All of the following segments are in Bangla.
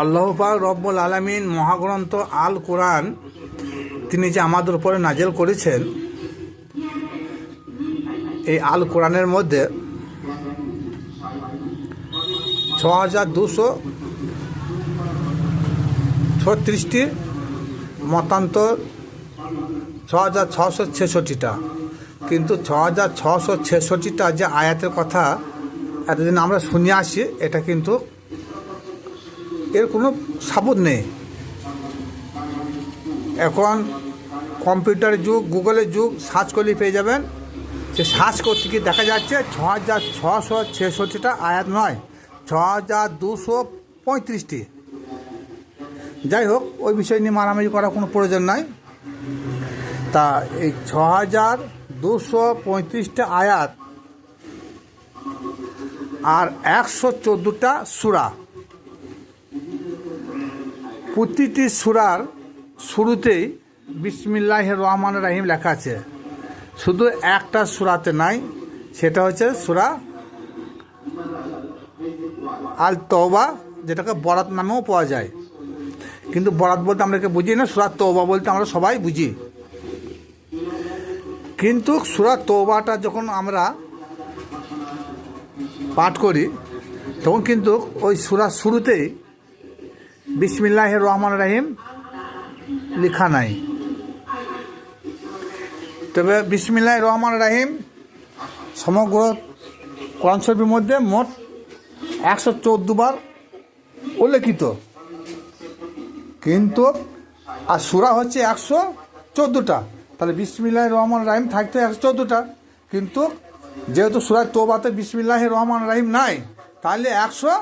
আল্লাহ পাক রব্বুল আলমিন মহাগ্রন্থ আল কোরআন তিনি যে আমাদের উপরে নাজেল করেছেন, এই আল কোরআনের মধ্যে ছ হাজার দুশো ছত্রিশটি মতান্তর, ছ হাজার ছশো ছেষট্টিটা। কিন্তু ছ হাজার ছশো ছেষট্টিটা যে আয়াতের কথা এতদিন আমরা শুনে আসি, এটা কিন্তু এর কোনো সাবুত নেই। এখন কম্পিউটারের যুগ, গুগলের যুগ, সার্চ করলে পেয়ে যাবেন। সে সার্চ করতে কি দেখা যাচ্ছে ছ হাজার ছশো ছেষট্টিটা আয়াত নয় ছ হাজার দুশো পঁয়ত্রিশটি। যাই হোক, ওই বিষয় নিয়ে মারামারি করার কোনো প্রয়োজন নাই। তা এই ছ হাজার দুশো পঁয়ত্রিশটা আয়াত আর একশো চোদ্দোটা সুরা। প্রতিটি সুরার শুরুতেই বিসমিল্লাহ রহমান রাহিম লেখা আছে। শুধু একটা সুরাতে নাই, সেটা হচ্ছে সুরা আল তওবা যেটাকে বরাত নামেও পাওয়া যায়। কিন্তু বরাত বলতে আমরা বুঝি না, সুরা তওবা বলতে আমরা সবাই বুঝি। কিন্তু সুরা তওবাটা যখন আমরা পাঠ করি, তখন কিন্তু ওই সুরা শুরুতেই বিসমিল্লাহ রহমান রাহিম লেখা নাই। তবে বিসমিল্লাহ রহমান রাহিম সমগ্র কোরআন মধ্যে মোট একশো চোদ্দ বার উল্লেখিত। কিন্তু আর সুরা হচ্ছে একশো চোদ্দোটা। তাহলে বিসমিল্লাহ রহমান রাহিম থাকতে একশো চোদ্দোটা। কিন্তু যেহেতু সুরা তোবাতে বিসমিল্লাহ রহমান রাহিম নাই, তাহলে একশো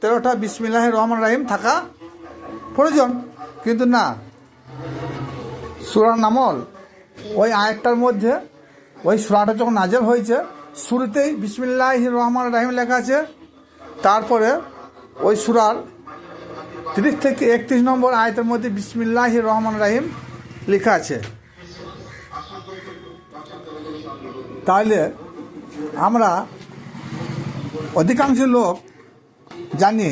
তেরোটা বিসমিল্লাহ রহমান রাহিম থাকা প্রয়োজন। কিন্তু না সুরা নামল ওই আয়েরটার মধ্যে, ওই সুরাটা যখন নাজেল হয়েছে, শুরুতেই বিসমিল্লাহ রহমান রাহিম লেখা আছে। তারপরে ওই সুরার তিরিশ থেকে একত্রিশ নম্বর আয়তের মধ্যে বিসমিল্লাহ রহমান রাহিম লেখা আছে। তাহলে আমরা অধিকাংশ লোক জানি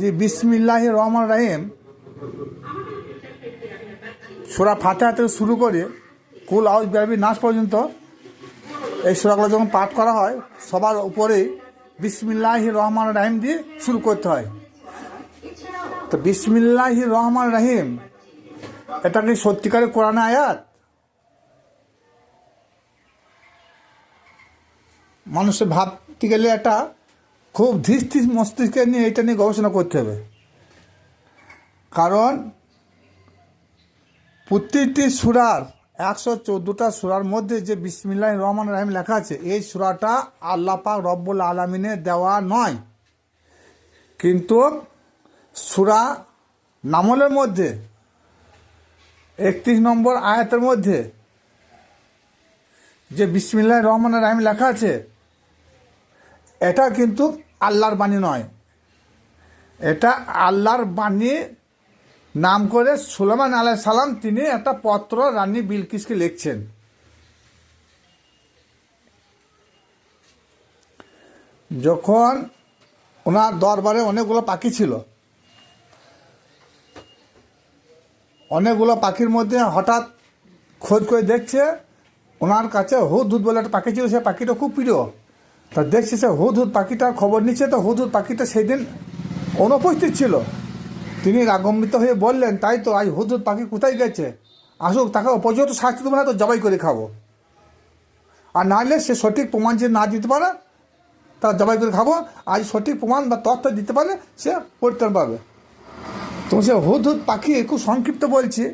যে বিসমিল্লাহ রহমান রাহিম সুরা ফাতেহা থেকে শুরু করে কুল আউজ বেরবি নাচ পর্যন্ত এই সুরাগুলো যখন পাঠ করা হয়, সবার উপরেই বিসমিল্লাহ রহমান রাহিম দিয়ে শুরু করতে হয়। তো বিসমিল্লাহ রহমান রাহিম এটা কি সত্যিকারের কোরআনে আয়াত? মানুষের ভাবতে গেলে একটা খুব ধীর মস্তিষ্কে নিয়ে এটা নিয়ে গবেষণা করতে হবে। কারণ প্রতিটি সুরার, একশো চোদ্দোটা সুরার মধ্যে যে বিসমিল্লাহ রহমান রাহিম লেখা আছে, এই সুরাটা আল্লাহ পাক রব্বুল আলমিনে দেওয়া নয়। কিন্তু সুরা নামলের মধ্যে, একত্রিশ নম্বর আয়াতের মধ্যে যে বিসমিল্লাহ রহমান রাহিম লেখা আছে এটা কিন্তু আল্লাহর বাণী নয়। এটা আল্লাহর বাণী নাম করে সুলেমান আলাই সালাম তিনি একটা পত্র রানী বিলকিসকে লিখছেন। যখন ওনার দরবারে অনেকগুলো পাখি ছিল, অনেকগুলো পাখির মধ্যে হঠাৎ খোঁজ করে দেখছে, ওনার কাছে হুদ হুদ বলে একটা পাখি ছিল, সে পাখিটা খুব প্রিয়। তা দেখছি সে হুদ হুদ পাখিটার খবর নিচ্ছে, তো হুদ হুদ পাখিটা সেই দিন অনুপস্থিত ছিল। তিনি রাগম্বিত হয়ে বললেন, তাই তো আজ হুদ হুদ পাখি কোথায় গেছে? আসুক, তাকে উপযুক্ত শাস্তি দেবো না তো জবাই করে খাব। আর নাহলে সে সঠিক প্রমাণ যে না দিতে পারে, তা জবাই করে খাব। আজ সঠিক প্রমাণ বা তথ্য দিতে পারলে সে পরিত্রাণ পাবে। তো সে হুদ হুদ পাখি খুব সংক্ষিপ্ত বলছি।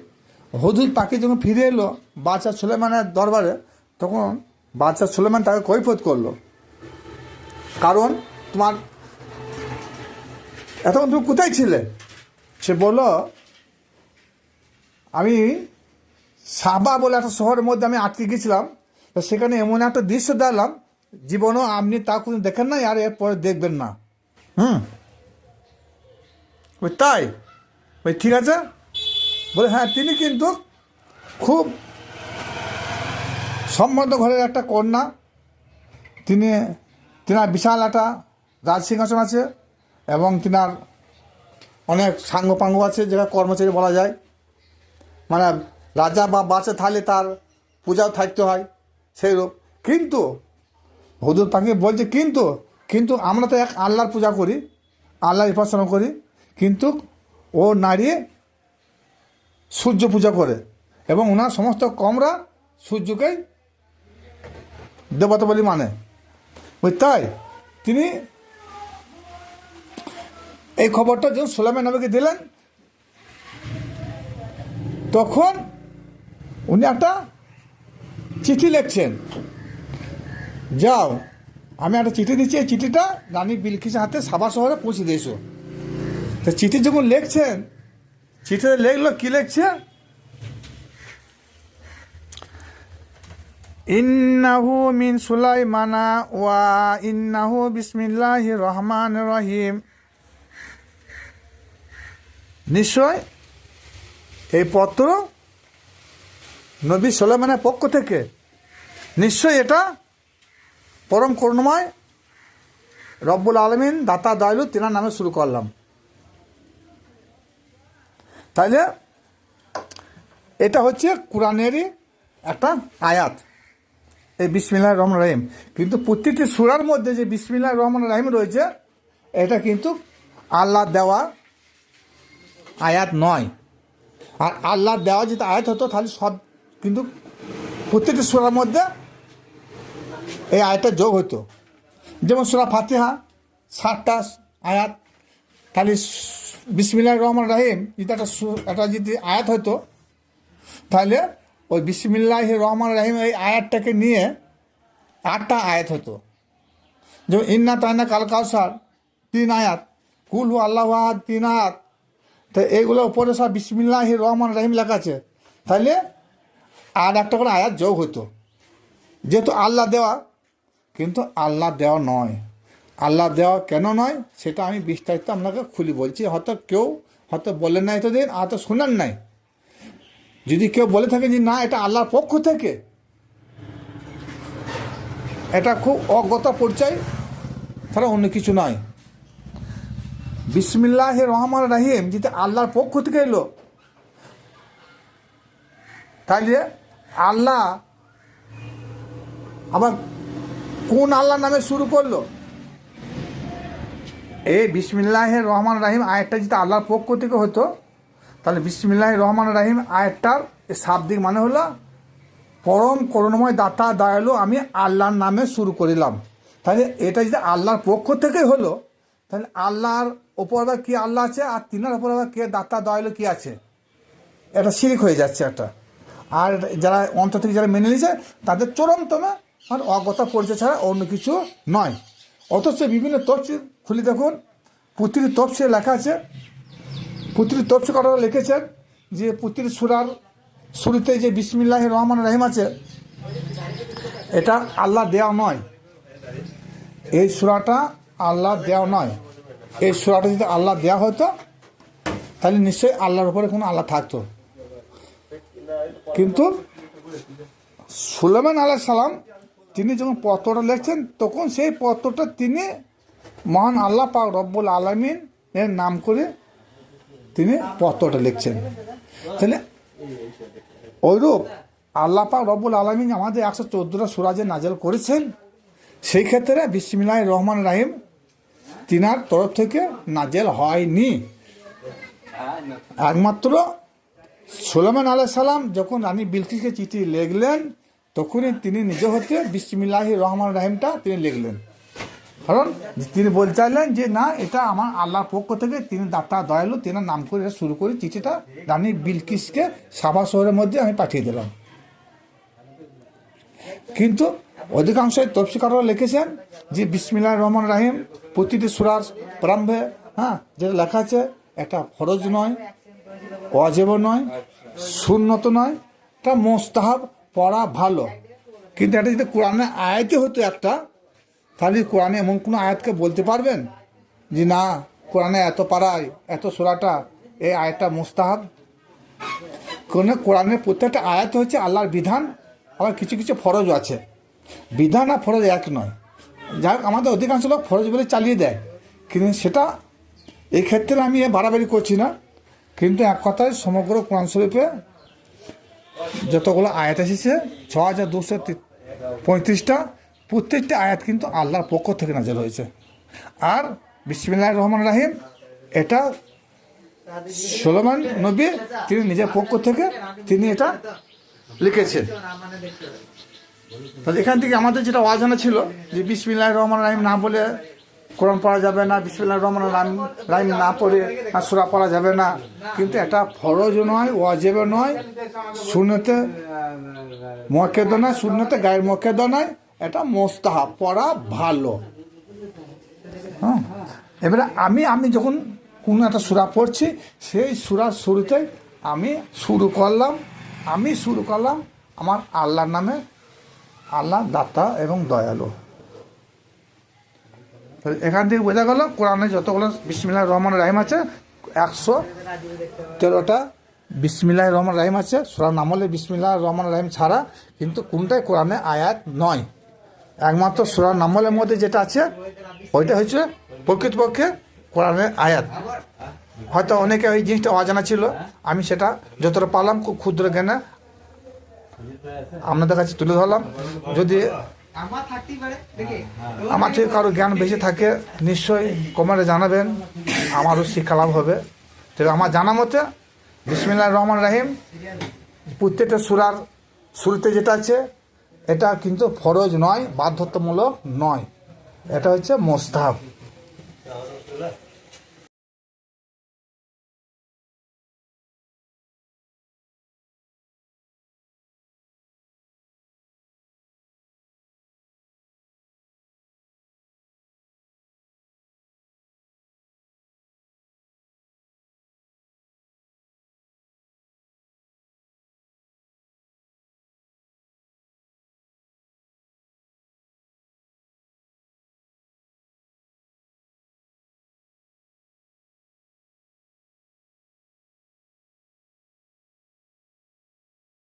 হুদ হুদ পাখি যখন ফিরে এলো, বাদশাহ সুলেমানের দরবারে, তখন বাদশাহ সুলেমান তাকে কৈফত করল। কারণ তোমার এতক্ষণ তুমি কোথায় ছিলে? সে বলল, আমি সাবা বলে একটা শহরের মধ্যে আমি আটকে গেছিলাম। তো সেখানে এমন একটা দৃশ্য দেখলাম, জীবনও আপনি তা কোনো দেখেন না আর এরপরে দেখবেন না। হুম। ওই তাই? ওই ঠিক আছে? বলে হ্যাঁ তিনি কিন্তু খুব সম্বন্ধ ঘরের একটা কন্যা। তিনি তিনার বিশাল একটা রাজ সিংহাসন আছে এবং তিনার অনেক সাঙ্গ পাঙ্গ আছে, যেটা কর্মচারী বলা যায়। মানে রাজা বা বাসে থাকলে তার পূজাও থাকতে হয় সেই রূপ কিন্তু হুদুর পাখি বলছে, কিন্তু কিন্তু আমরা তো এক আল্লাহর পূজা করি, আল্লাহর উপাসনা করি, কিন্তু ও নারী সূর্য পূজা করে এবং ওনার সমস্ত কমরা সূর্যকেই দেবতা বলি মানে। তাই। তিনি এই খবরটা যখন সোলামে নবীকে দিলেন, তখন উনি একটা চিঠি লিখছেন। যাও, আমি একটা চিঠি দিচ্ছি, এই চিঠিটা রানী বিলকিসের হাতে সাবা শহরে পৌঁছে দিয়েছ। তো চিঠি যখন লিখছেন, চিঠিতে লিখলো, কী লিখছে? ইন্নাহু মিন সুলাইমানা ওয়া ইন্নাহু বিসমিল্লাহির রহমানির রহিম। নিশ্চয় এই পত্র নবী সোলেমানের পক্ষ থেকে, নিশ্চয় এটা পরম করুণময় রব্বুল আলমিন দাতা দয়ালু তিনার নামে শুরু করলাম। তাইলে এটা হচ্ছে কোরআনেরই একটা আয়াত। এই বিসমিল্লাহ রহমান রাহিম। কিন্তু প্রত্যেকটি সুরার মধ্যে যে বিসমিল্লাহ রহমান রাহিম রয়েছে, এটা কিন্তু আল্লাহ দেওয়া আয়াত নয়। আর আল্লাহ দেওয়া যদি আয়াত হতো, তাহলে সব কিন্তু প্রত্যেকটি সুরার মধ্যে এই আয়াতটা যোগ হতো। যেমন সুরা ফাতিহা, সাতটা আয়াত, তাহলে বিসমিল্লাহ রহমান রাহিম, যদি একটা একটা যদি আয়াত হতো, তাহলে ওই বিসমিল্লাহ রহমান রাহিম এই আয়াতটাকে নিয়ে আটটা আয়াত হতো। যেমন ইন্না তাইনা কাল কাউসার, তিন আয়াত। কুল আল্লাহ তিন আয়াত। তো এইগুলো উপরে সব বিসমিল্লাহ রহমান রাহিম লেখা আছে। তাহলে আর একটা করে আয়াত যোগ হতো যেহেতু আল্লাহ দেওয়া, কিন্তু আল্লাহ দেওয়া নয়। আল্লাহ দেওয়া কেন নয়? সেটা আমি বিস্তারিত আপনাকে খুলি বলছি। হয়তো কেউ হয়তো বলেন নাই তো দিন আর তো শোনেন নাই। যদি কেউ বলে থাকে যে না, এটা আল্লাহর পক্ষ থেকে, এটা খুব অজ্ঞতা পরিচয় তারা অন্য কিছু নয় বিসমিল্লাহ রহমান রাহিম যদি আল্লাহর পক্ষ থেকে এলো। তাহলে আল্লাহ আবার কোন আল্লাহ নামে শুরু করল? এই বিসমিল্লাহ রহমান রাহিম আয়াতটা যদি আল্লাহর পক্ষ থেকে হতো তাহলে বিসমিল্লাহ রহমান রাহিম, আয়াতটার শাব্দিক মানে হলো, পরম করুণময় দাতা দয়ালু আমি আল্লাহর নামে শুরু করিলাম। তাহলে এটা যদি আল্লাহর পক্ষ থেকে হলো, তাহলে আল্লাহর ওপর আবার কি আল্লাহ আছে, আর তিনার ওপর আবার কে দাতা দয়ালু কি আছে? এটা শিরিক হয়ে যাচ্ছে একটা। আর যারা অন্তর থেকে যারা মেনে নিয়েছে, তাদের চরমতম আর অগতা পরিচয় ছাড়া অন্য কিছু নয়। অথচ বিভিন্ন তফসিল খুলে দেখুন প্রতিটি তফসিলে লেখা আছে প্রতিটি তফসিল করা লিখেছেন যে প্রতিটি সুরার শুরুতে যে বিসমিল্লাহ রহমান রহিম আছে, এটা আল্লাহ দেওয়া নয়। এই সুরাটা আল্লাহ দেওয়া নয়। এই সুরাটা যদি আল্লাহ দেওয়া হতো, তাহলে নিশ্চয়ই আল্লাহর উপরে কোনো আল্লাহ থাকতো। কিন্তু সুলেমান আল্লাহ সালাম, তিনি যখন পত্রটা লিখছেন, তখন সেই পত্রটা তিনি মহান আল্লাহ পাক রব্বুল আলমিন এর নাম করে তিনি পত্রটা লিখছেন। তাহলে ওইরূপ আল্লাপা রব্বুল আলমিন আমাদের একশো চোদ্দোটা সুরাজে নাজেল করেছেন। সেই ক্ষেত্রে বিসমিল্লাহ রহমান রাহিম তিনার তরফ থেকে নাজেল হয়নি। একমাত্র সুলেমান আলাহ সালাম যখন রানী বিলকিসকে চিঠি লিখলেন, তখনই তিনি নিজে হতে বিসমিল্লাহ রহমান রাহিমটা তিনি লিখলেন। কারণ তিনি বলতে চাইলেন যে, না, এটা আমার আল্লাহর পক্ষ থেকে। তিনি দাতা দয়ালু, তিনি নাম করে শুরু করে চিঠিটা রানী বিলকিসকে সাবা শহরের মধ্যে আমি পাঠিয়ে দিলাম। কিন্তু অধিকাংশ তফসিকাররা লিখেছেন যে বিসমিল্লাহ রহমান রাহিম। প্রতিটি সুরার প্রারম্ভে হ্যাঁ যেটা লেখা আছে একটা ফরজ নয় অজেব নয়, সুন্নত নয়, এটা মোস্তাহাব, পড়া ভালো। কিন্তু এটা যদি কোরআনে আয়াতে হতো একটা তাহলে কোরআনে এমন কোনো আয়াতকে বলতে পারবেন? যে না, কোরআনে এত পাড়ায়, এত সোরাটা, এই আয়াতটা মোস্তাহাব? কোন কোরআনের প্রত্যেকটা আয়াত হচ্ছে আল্লাহর বিধান, আবার কিছু কিছু ফরজ আছে। বিধান আর ফরজ এক নয়। যাই হোক, আমাদের অধিকাংশ লোক ফরজ বলে চালিয়ে দেয়। কিন্তু সেটা এই ক্ষেত্রে আমি বাড়াবাড়ি করছি না। কিন্তু এক কথায় সমগ্র কোরআন শরীফে যতগুলো আয়াত এসেছে, ছ হাজার দুশো পঁয়ত্রিশটা প্রত্যেকটা আয়াত কিন্তু আল্লাহর পক্ষ থেকে নাজেল হয়েছে। আর বিসমিল্লাহ রহমান রাহিম, এটা সোলোমান নবী, তিনি নিজের পক্ষ থেকে তিনি এটা লিখেছেন। তাহলে এখান থেকে আমাদের যেটা অজানা ছিল যে বিসমিল্লাহ রহমান রাহিম না বলে কোরআন পড়া যাবে না বিসমিল্লাহ রহমান রাহিম রাহিম না পড়ে না সুরা পড়া যাবে না। কিন্তু এটা ফরজ নয়, ওয়াজেবে নয় শূন্যতে মকেদ নয় শূন্যতে গায়ের মকেদ নয় এটা মোস্তাহাব পড়া ভালো। হ্যাঁ। এবারে আমি আমি যখন কোনো একটা সুরা পড়ছি, সেই সুরার শুরুতে আমি শুরু করলাম, আমি শুরু করলাম আমার আল্লাহর নামে, আল্লাহ, দাতা এবং দয়ালু। এখান থেকে বোঝা গেল, কোরআনে যতগুলো বিসমিল্লাহ রহমান রাহিম আছে, একশো তেরোটা বিসমিল্লাহ রহমান রাহিম আছে। সুরা নামলে বিসমিল্লাহ রহমান রাহিম ছাড়া, কিন্তু কোনটাই কোরআনে আয়াত নয়। একমাত্র সুরা নামলের মধ্যে যেটা আছে, ওইটা হচ্ছে প্রকৃতপক্ষে কোরআনের আয়াত। হয়তো অনেকে ওই জিনিসটা অজানা ছিল, আমি সেটা যতটা পারলাম খুব ক্ষুদ্র জ্ঞানে আপনাদের কাছে তুলে ধরলাম। যদি আমার থেকে কারও জ্ঞান বেশি থাকে, নিশ্চয়ই কমেন্টে জানাবেন, আমারও শিক্ষা লাভ হবে। তবে আমার জানা মতে বিসমিল্লাহ রহমান রাহিম, প্রত্যেকটা সুরার শুরুতে যেটা আছে এটা কিন্তু ফরজ নয় বাধ্যতামূলক নয়। এটা হচ্ছে মোস্তাহাব।